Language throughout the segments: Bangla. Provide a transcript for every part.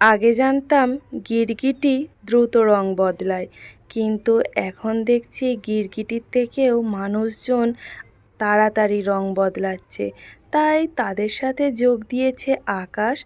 আগে জানতাম গিরগিটি দ্রুত রং বদলায়, কিন্তু এখন দেখছি গিরগিটির থেকেও মানুষজন তাড়াতাড়ি রং বদলাচ্ছে। তাই তাদের সাথে যোগ দিয়েছে আকাশ।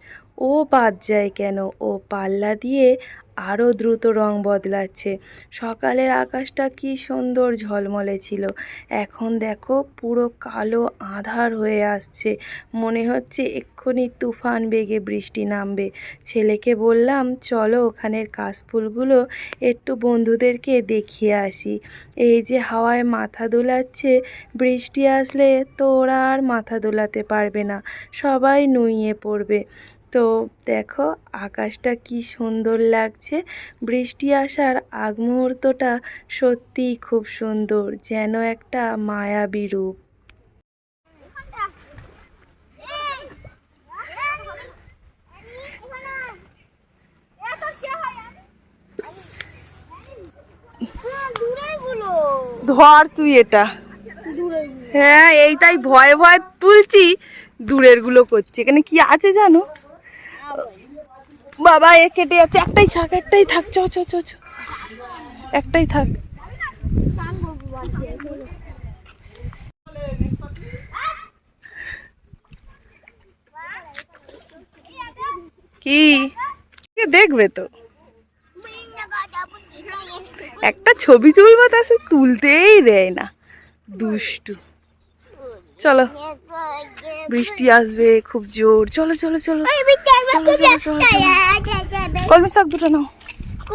ও বাদ যায় কেন? ও পাল্লা দিয়ে আরও দ্রুত রং বদলাচ্ছে। সকালের আকাশটা কি সুন্দর ঝলমলে ছিল। এখন দেখো পুরো কালো আঁধার হয়ে আসছে। মনে হচ্ছে এক্ষুনি তুফান বেগে বৃষ্টি নামবে। ছেলেকে বললাম, চলো ওখানের কাশফুলগুলো একটু বন্ধুদেরকে দেখিয়ে আসি। এই যে হাওয়ায় মাথা দোলাচ্ছে, বৃষ্টি আসলে তো ওরা আর মাথা দোলাতে পারবে না। সবাই নুইয়ে পড়বে। তো দেখো আকাশটা কি সুন্দর লাগছে। বৃষ্টি আসার আগ মুহূর্তটা সত্যিই খুব সুন্দর যেন একটা মায়াবী রূপ। ধর তুই এটা। হ্যাঁ এইটাই ভয়ে ভয়ে তুলছি। দূরেরগুলো করছি। এখানে কি আছে জানো? বাবা, এ কেটে যাচ্ছে। একটাই থাক একটাই থাক, চ চ চ একটাই থাক। কি দেখবে তো? একটা ছবি তুলবো, তা সে তুলতেই দেয় না। দুষ্টু। চলো। বৃষ্টি আসবে খুব জোর। চলো চলো চলো। কলমি শাক দুটো নাও।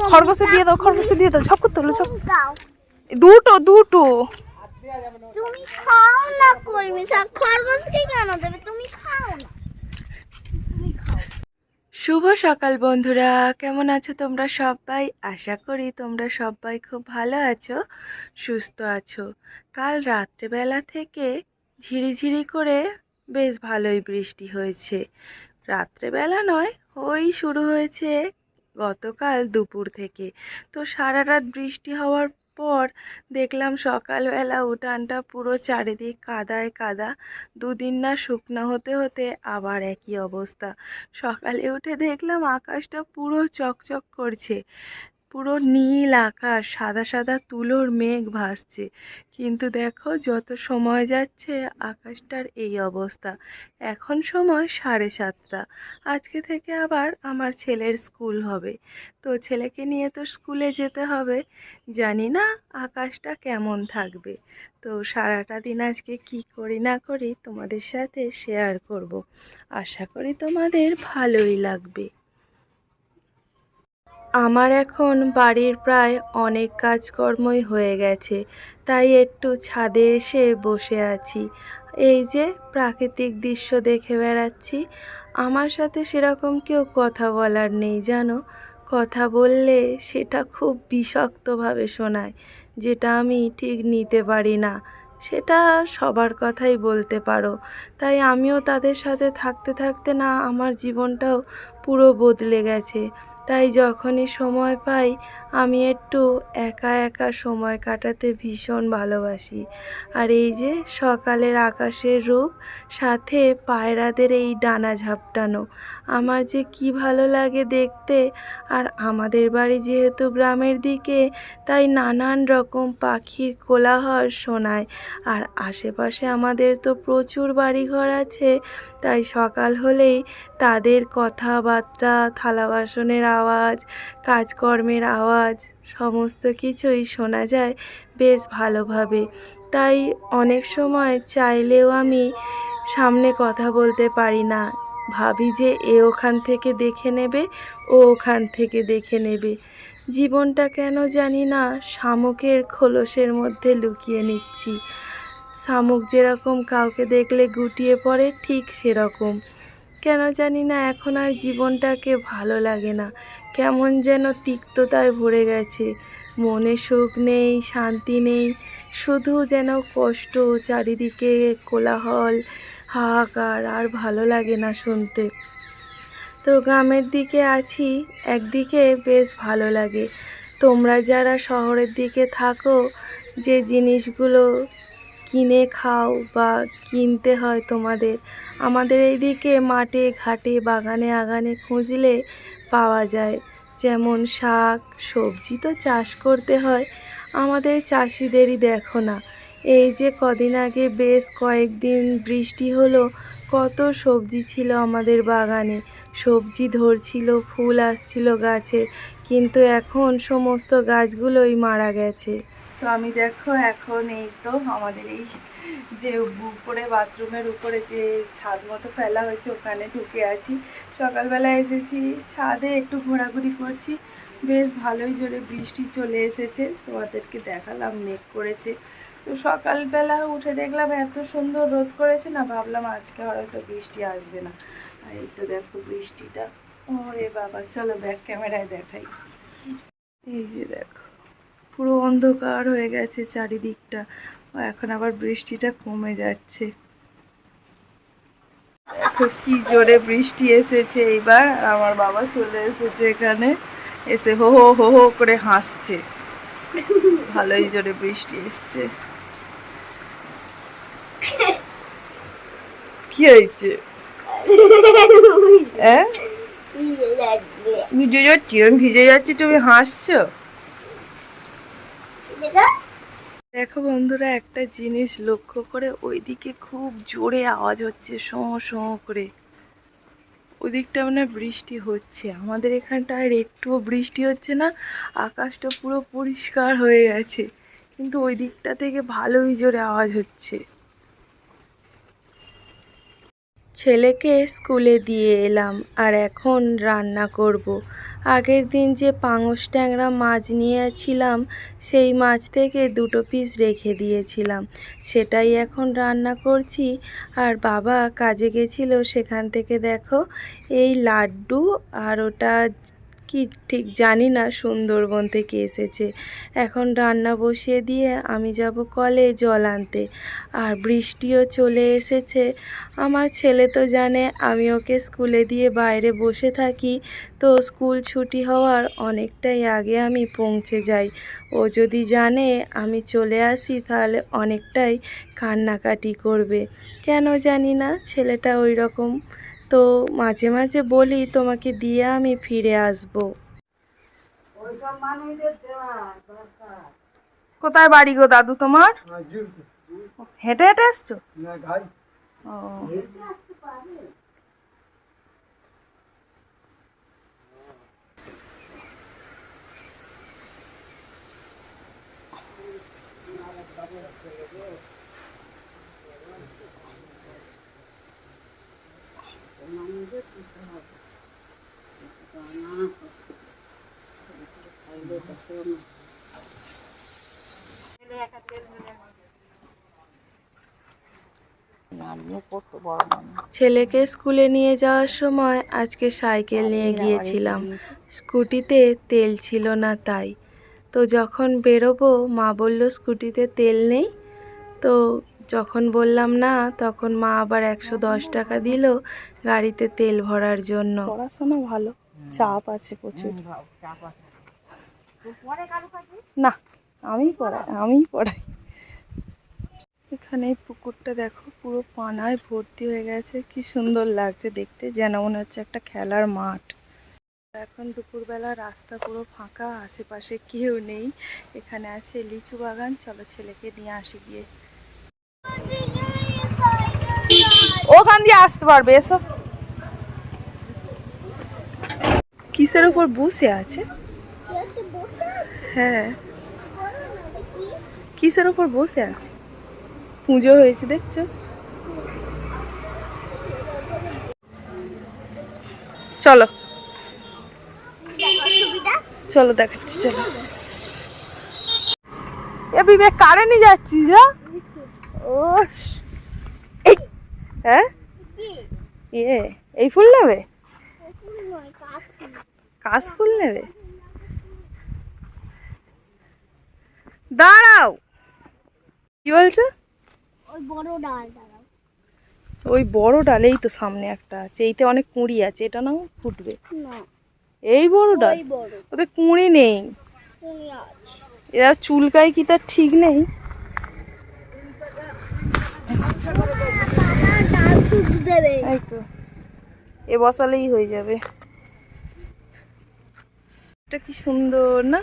খরগোশে দিয়ে দাও খরগোশে দিয়ে দাও সব করতে হলো সব দুটো দুটো। তুমি খাও না কলমি শাক খরগোশকে কেন দেবে? তুমি খাও না। শুভ সকাল বন্ধুরা কেমন আছো তোমরা সবাই? আশা করি তোমরা সবাই খুব ভালো আছো সুস্থ আছো। কাল রাত্রেবেলা থেকে ঝিরিঝিরি করে বেশ ভালোই বৃষ্টি হয়েছে। রাত্রেবেলা নয়, ওই শুরু হয়েছে গতকাল দুপুর থেকে। তো সারা রাত বৃষ্টি হওয়ার পর দেখলাম সকালবেলা উঠানটা পুরো চারিদিক কাদায় কাদা, দুদিন না শুকনো হতে হতে আবার একই অবস্থা। সকালে উঠে দেখলাম আকাশটা পুরো চকচক করছে। পুরো নীল আকাশ, সাদা সাদা তুলোর মেঘ ভাসছে। কিন্তু দেখো, যত সময় যাচ্ছে, আকাশটার এই অবস্থা। এখন সময় সাড়ে সাতটা। আজকে থেকে আবার আমার ছেলের স্কুল হবে। তো ছেলেকে নিয়ে তো স্কুলে যেতে হবে। জানি না আকাশটা কেমন থাকবে। তো সারাটা দিন আজকে কি করি না করি তোমাদের সাথে শেয়ার করব। আশা করি তোমাদের ভালোই লাগবে। আমার এখন বাড়ির প্রায় অনেক কাজকর্মই হয়ে গেছে, তাই একটু ছাদে এসে বসে আছি। এই যে প্রাকৃতিক দৃশ্য দেখে বেড়াচ্ছি, আমার সাথে সেরকম কেউ কথা বলার নেই, জানো? কথা বললে সেটা খুব বিষাক্তভাবে শোনায়, যেটা আমি ঠিক নিতে পারি না। সেটা সবার কথাই বলতে পারো, তাই আমিও তাদের সাথে থাকতে থাকতে না আমার জীবনটাও পুরো বদলে গেছে। তাই যখনই সময় পাই, আমি একটু একা একা সময় কাটাতে ভীষণ ভালোবাসি। আর এই যে সকালের আকাশের রূপ, সাথে পায়রাদের এই ডানা ঝাপটানো আমার যে কি ভালো লাগে দেখতে। আর আমাদের বাড়ি যেহেতু গ্রামের দিকে, তাই নানান রকম পাখির কোলাহল শোনায়। আর আশেপাশে আমাদের তো প্রচুর বাড়িঘর আছে, তাই সকাল হলেই তাদের কথাবার্তা, থালা বাসনের আওয়াজ, কাজকর্মের আওয়াজ, সমস্ত কিছুই শোনা যায় বেশ ভালোভাবে। তাই অনেক সময় চাইলেও আমি সামনে কথা বলতে পারি না। ভাবি যে এ ওখান থেকে দেখে নেবে, ও ওখান থেকে দেখে নেবে। জীবনটা কেন জানি না, শামুকের খোলসের মধ্যে লুকিয়ে নিচ্ছি। শামুক যেরকম কাউকে দেখলে গুটিয়ে পড়ে, ঠিক সেরকম। কেন জানি না এখন আর জীবনটাকে ভালো লাগে না, কেমন যেন তিক্ততায় ভরে গেছে। মনে সুখ নেই, শান্তি নেই, শুধু যেন কষ্ট, চারিদিকে কোলাহল হাহাকার, আর ভালো লাগে না শুনতে। তো গ্রামের দিকে আছি, একদিকে বেশ ভালো লাগে। তোমরা যারা শহরের দিকে থাকো, যে জিনিসগুলো কিনে খাও বা কিনতে হয় তোমাদের, আমাদের এইদিকে মাঠে, ঘাটে, বাগানে, আগানে খুঁজলে পাওয়া যায়। যেমন শাক, সবজি তো চাষ করতে হয়, আমাদের চাষিদেরই দেখো না। এই যে কদিন আগে বেশ কয়েকদিন বৃষ্টি হলো, কত সবজি ছিল আমাদের বাগানে। সবজি ধরছিল, ফুল আসছিল গাছে, কিন্তু এখন সমস্ত গাছগুলোই মারা গেছে। তো আমি দেখো, এখন এই তো আমাদের এই যে উপরে বাথরুমের উপরে যে ছাদ মতো ফেলা হয়েছে, ওখানে ঢুকে আছি। সকালবেলা এসেছি ছাদে, একটু ঘোরাঘুরি করছি। বেশ ভালোই জোরে বৃষ্টি চলে এসেছে, তোমাদেরকে দেখালাম, মেঘ করেছে। তো সকালবেলা উঠে দেখলাম এত সুন্দর রোদ করেছে না, ভাবলাম আজকে হয়তো বৃষ্টি আসবে না। আর এই তো দেখো বৃষ্টিটা। ওরে বাবা, চলো ব্যাক ক্যামেরায় দেখাই। এই যে দেখো, পুরো অন্ধকার হয়ে গেছে চারিদিকটা। এখন আবার বৃষ্টিটা কমে যাচ্ছে। দেখো কি জোরে বৃষ্টি এসেছে। এইবার আমার বাবা চলে এসেছে এখানে। এসে হো হো হো হো করে হাসছে। ভালোই জোরে বৃষ্টি এসছে। কি হয়েছে? হ্যাঁ? ভিজে যাচ্ছি। আমি ভিজে যাচ্ছি তুমি হাসছো? দেখো। বন্ধুরা একটা জিনিস লক্ষ্য করে ওইদিকে খুব জোরে আওয়াজ হচ্ছে শোঁ শোঁ করে। ওই দিকটা মানে বৃষ্টি হচ্ছে। আমাদের এখানটা আর একটুও বৃষ্টি হচ্ছে না আকাশটা পুরো পরিষ্কার হয়ে গেছে। কিন্তু ওই দিকটা থেকে ভালোই জোরে আওয়াজ হচ্ছে। ছেলেকে স্কুলে দিয়ে এলাম আর এখন রান্না করব। আগের দিন যে পাঙস ট্যাংরা মাছ নিয়েছিলাম, সেই মাছ থেকে দুটো পিস রেখে দিয়েছিলাম সেটাই এখন রান্না করছি আর বাবা কাজে গেছিল সেখান থেকে দেখো, এই লাড্ডু আর ওটা কি ঠিক জানি না, সুন্দরবন থেকে এসেছে। এখন রান্না বসিয়ে দিয়ে আমি যাব কলে জল আনতে। আর বৃষ্টিও চলে এসেছে। আমার ছেলে তো জানে, আমি ওকে স্কুলে দিয়ে বাইরে বসে থাকি। তো স্কুল ছুটি হওয়ার অনেকটাই আগে আমি পৌঁছে যাই। ও যদি জানে আমি চলে আসি, তাহলে অনেকটাই কান্নাকাটি করবে। কেন জানি না, ছেলেটা ওই রকম তো মাঝে মাঝে বলি তোমাকে দিয়ে আমি ফিরে আসব। কোথায় বাড়ি গো দাদু তোমার? হেঁটে হেঁটে আসছো? ও। ছেলেকে স্কুলে নিয়ে যাওয়ার সময় আজকে সাইকেল নিয়ে গিয়েছিলাম। স্কুটিতে তেল ছিল না তাই। তো যখন বেরোবো, মা বলল, স্কুটিতে তেল নেই? তো যখন বললাম না তখন মা আবার একশো দশ টাকা দিল গাড়িতে তেল ভরার জন্য। পড়াশোনা ভালো চাপ আছে প্রচুর। না আমি পড়াই আমি পড়াই। এখানে এই পুকুরটা দেখো পুরো পানায় ভর্তি হয়ে গেছে। কি সুন্দর লাগছে দেখতে যেন মনে হচ্ছে একটা খেলার মাঠ। এখন দুপুরবেলা রাস্তা পুরো ফাঁকা আশেপাশে কেউ নেই। এখানে আছে লিচু বাগান চলো ছেলেকে নিয়ে আসি গিয়ে। ওখান দিয়ে আসতে পারবে, এসো। কিসের উপর বসে আছে? হ্যাঁ। কিসের উপর বসে আছে? পুজো হয়েছে, দেখছ? চলো। চলো, দেখাচ্ছি, চলো। এ বিবেক, কারে নিয়ে যাচ্ছিস হ্যাঁ? ও হ্যাঁ? ইয়ে এই ফুল নেবে? কাশ ফুল নেবে? দাঁড়াও। কি বলছো? ওই বড় ডাল দাঁড়াও। ওই বড় ডালেই তো সামনে একটা আছে এইতে অনেক কুঁড়ি আছে এটা নাও ফুটবে। না। এই বড় ডাল? ওতে কুঁড়ি নেই। এরা চুলকায় কি তার ঠিক নেই? এই তো। এ বসালেই হয়ে যাবে। এটা কি সুন্দর, না?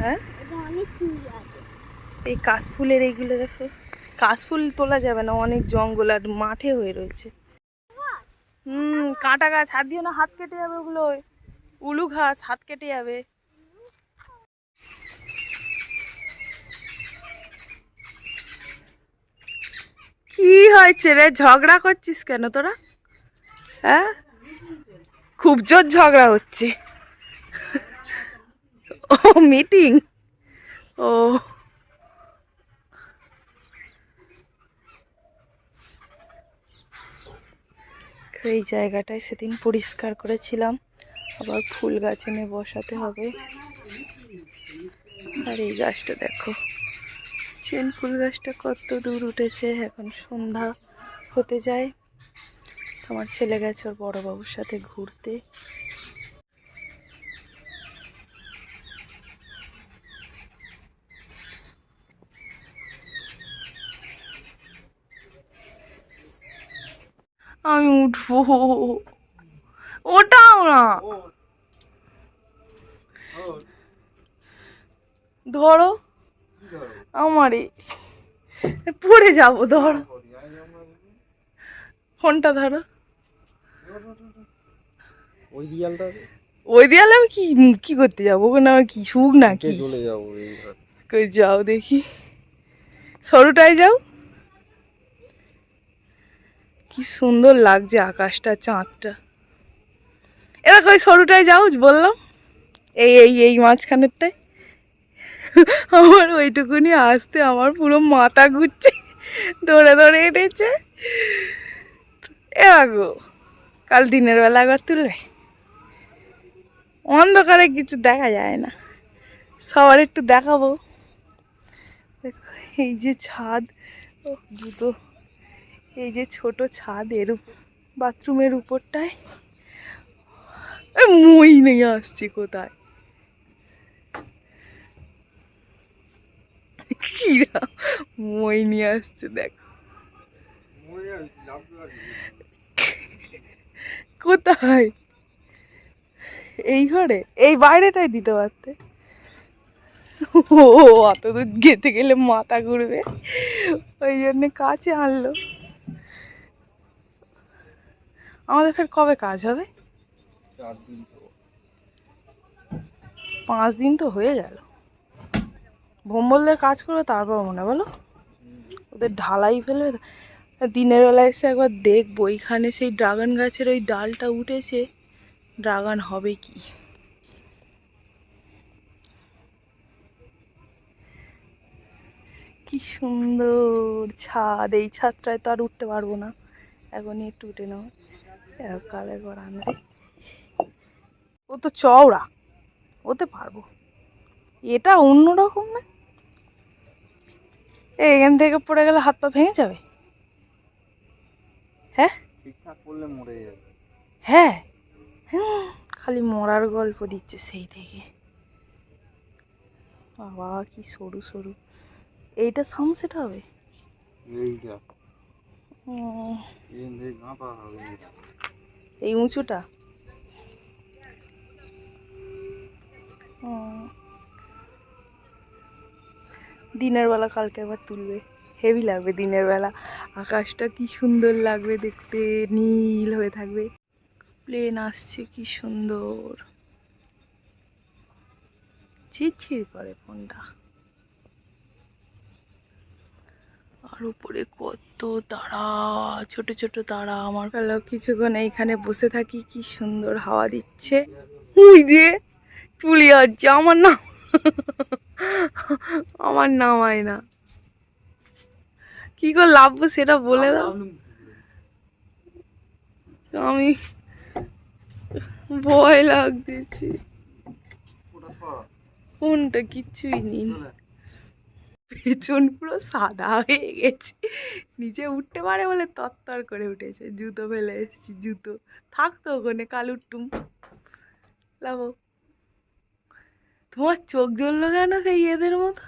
হ্যাঁ। এই কাশফুলের এইগুলো দেখো। কাশফুল তোলা যাবে না, অনেক জঙ্গল আর মাঠে হয়ে রয়েছে। হুম, কাঁটা গাছ, হাত দিও না, হাত কেটে যাবে ওগুলো উলু ঘাস, হাত কেটে যাবে। কি হয়েছে রে? ঝগড়া করছিস কেন তোরা? হ্যাঁ? খুব জোর ঝগড়া হচ্ছে। ও মিটিং ও। এই জায়গাটায় সেদিন পরিষ্কার করেছিলাম। আবার ফুল গাছ এনে বসাতে হবে। আর এই গাছটা দেখো। চেন ফুল গাছটা কত দূর উঠেছে এখন সন্ধ্যা হতে যায়। আমার ছেলে গেছে ওর বড়বাবুর সাথে ঘুরতে। আমি উঠবো। ওটাও না। ধরো। আমারই। পড়ে যাব ধরো। ফোনটা ধরো। ওই দিয়ালটা? ওই দেয়ালে আমি কি কি করতে যাব? ওখানে আমার কি সুখ নাকি চলে যাব কই যাও দেখি। সরুটাই যাও। কি সুন্দর লাগছে আকাশটা চাঁদটা। এরা কই সরুটাই যাও বললাম। এই এই এই মাঝখানেরটাই আমার ওইটুকুনি আসতে আমার পুরো মাথা ঘুরছে ধরে ধরে এনেছে এ কাল দিনের বেলা একবার তুলবে। অন্ধকারে কিছু দেখা যায় না। সবার একটু দেখাবো। দেখো, এই যে ছাদ দুটো এই যে ছোট ছাদ এর বাথরুমের উপরটায় মই নিয়ে আসছি কোথায়? কিরা? মই নিয়ে আসছে দেখ। কোথায়? এই ঘরে? এই বাইরেটাই দিতে পারতে। ও অত দূর যেতে গেলে মাথা ঘুরবে। ওই জন্য কাছে আনলো। আমাদের ফের কবে কাজ হবে। পাঁচ দিন তো হয়ে গেল। ভোম্বলদের কাজ করবে, তারপর মনে বলো? ওদের ঢালাই ফেলবে। দিনের বেলা এসে একবার দেখব এখানে সেই ড্রাগন গাছের ওই ডালটা উঠেছে। ড্রাগন হবে কি? কি সুন্দর ছাদ, এই ছাদটায় তো আর উঠতে পারব না। এখনই একটু উঠে নাও। কালে ঘর আনবে ও তো চওড়া, ওতে পারব। এটা অন্যরকম না? এখান থেকে পড়ে গেলে হাত পা ভেঙে যাবে? হ্যাঁ? করলে মরে যাবে। হ্যাঁ। খালি মরার গল্প দিচ্ছে সেই থেকে। বাবা কি সরু সরু। এইটা সানসেট হবে? এই উঁচুটা? উম। দিনের বেলা কালকে আবার তুলবে। হেভি লাগবে দিনের বেলা। আকাশটা কি সুন্দর লাগবে দেখতে, নীল হয়ে থাকবে। প্লেন আসছে কি সুন্দর। ছিটছিট করে ফোনটা। আর উপরে কত তারা, ছোট ছোট তারা আমার গেল। কিছুক্ষণ এইখানে বসে থাকি, কি সুন্দর হাওয়া দিচ্ছে। উই দিয়ে তুলি হচ্ছে আমার নাম নামায় না কি করে লাভবো সেটা বলে দাও। আমি ভয় লাগতেছে। কোনটা কিচ্ছুই নেই। পেছন পুরো সাদা হয়ে গেছে। নিচে উঠতে পারে বলে তত্তর করে উঠেছে। জুতো ফেলে এসেছি জুতো। থাকতো ওখানে কালুরটুম লাভ তোমার চোখ জ্বললো কেন সেই এদের মতো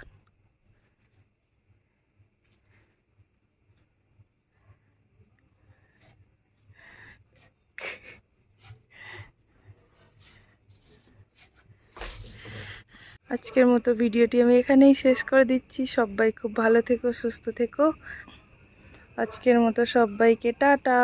আজকের মতো ভিডিওটি আমি এখানেই শেষ করে দিচ্ছি। সবাই খুব ভালো থেকো, সুস্থ থেকো। আজকের মতো সবাইকে টাটা।